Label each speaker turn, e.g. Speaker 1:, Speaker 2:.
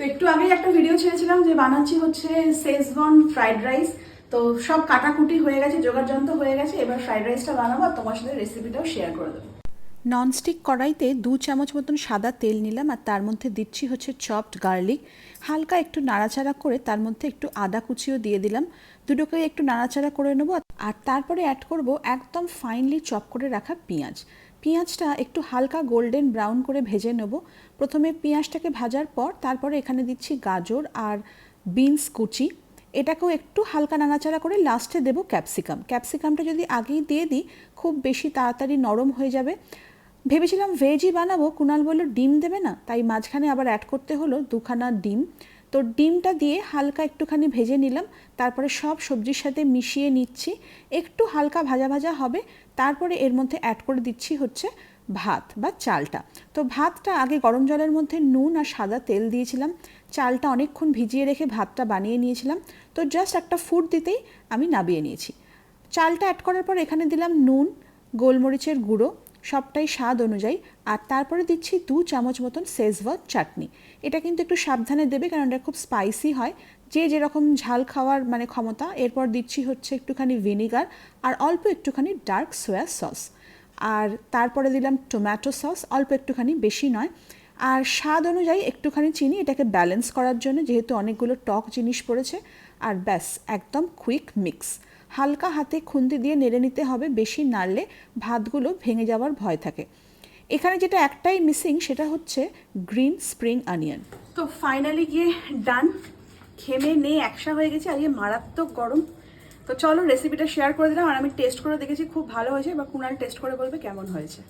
Speaker 1: তো একটু আগে একটা ভিডিও ছেড়েছিলাম যে বানাচ্ছি হচ্ছে সেজবন ফ্রাইড রাইস তো সব কাটাকুটি হয়ে গেছে, জোগাড় যন্ত্র হয়ে গেছে, এবার ফ্রাইড রাইসটা বানাবো আর তোমার সাথে রেসিপিটাও শেয়ার করে দেবো।
Speaker 2: ননস্টিক কড়াইতে দু চামচ মতন সাদা তেল নিলাম আর তার মধ্যে দিচ্ছি হচ্ছে চপড গার্লিক হালকা একটু নাড়াচাড়া করে তার মধ্যে একটু আদা কুচিও দিয়ে দিলাম। দুটোকে একটু নাড়াচাড়া করে নেব আর তারপরে অ্যাড করব একদম ফাইনলি চপ করে রাখা পেঁয়াজ। পেঁয়াজটা একটু হালকা গোল্ডেন ব্রাউন করে ভেজে নেব। প্রথমে পেঁয়াজটাকে ভাজার পর তারপরে এখানে দিচ্ছি গাজর আর বিনস কুচি। এটাকেও একটু হালকা নাড়াচাড়া করে লাস্টে দেবো ক্যাপসিকাম ক্যাপসিকামটা যদি আগেই দিয়ে দিই, খুব বেশি তাড়াতাড়ি নরম হয়ে যাবে। ভেবেছিলাম ভেজই বানাবো, কুনাল বলল, ডিম দেবে না? তাই মাঝখানে আবার অ্যাড করতে হলো দুখানা ডিম। তো ডিমটা দিয়ে হালকা একটুখানি ভেজে নিলাম, তারপরে সব সবজির সাথে মিশিয়ে নিচ্ছি। একটু হালকা ভাজা ভাজা হবে, তারপরে এর মধ্যে অ্যাড করে দিচ্ছি হচ্ছে ভাত বা চালটা। তো ভাতটা আগে গরম জলের মধ্যে নুন আর সাদা তেল দিয়েছিলাম, চালটা অনেকক্ষণ ভিজিয়ে রেখে ভাতটা বানিয়ে নিয়েছিলাম। তো জাস্ট একটা ফুট দিতেই আমি নাবিয়ে নিয়েছি। চালটা অ্যাড করার পর এখানে দিলাম নুন, গোলমরিচের গুঁড়ো সবটাই স্বাদ অনুযায়ী। আর তারপরে দিচ্ছি দু চামচ মতন সেজওয়ান চাটনি। এটা কিন্তু একটু সাবধানে দেবে কারণ এটা খুব স্পাইসি হয়। যে যেরকম ঝাল খাওয়ার মানে ক্ষমতা, এরপর দিচ্ছি হচ্ছে একটুখানি ভিনিগার আর অল্প একটুখানি ডার্ক সোয়া সস আর তারপরে দিলাম টমেটো সস অল্প একটুখানি বেশি নয়। আর স্বাদ অনুযায়ী একটুখানি চিনি, এটাকে ব্যালেন্স করার জন্য যেহেতু অনেকগুলো টক জিনিস পড়েছে। আর ব্যাস, একদম কুইক মিক্স হালকা হাতে খুন্তি দিয়ে নেড়ে নিতে হবে, বেশি নাড়লে ভাতগুলো ভেঙে যাওয়ার ভয় থাকে। এখানে যেটা একটাই মিসিং সেটা হচ্ছে গ্রিন স্প্রিং অনিয়ন
Speaker 1: তো ফাইনালি গিয়ে ডান খেমে নেই, একসা হয়ে গেছে আজকে মারাত্মক গরম। তো চলো রেসিপিটা শেয়ার করে দিলাম, আর আমি টেস্ট করে দেখেছি খুব ভালো হয়েছে, এবার কুনাল টেস্ট করে বলবে কেমন হয়েছে।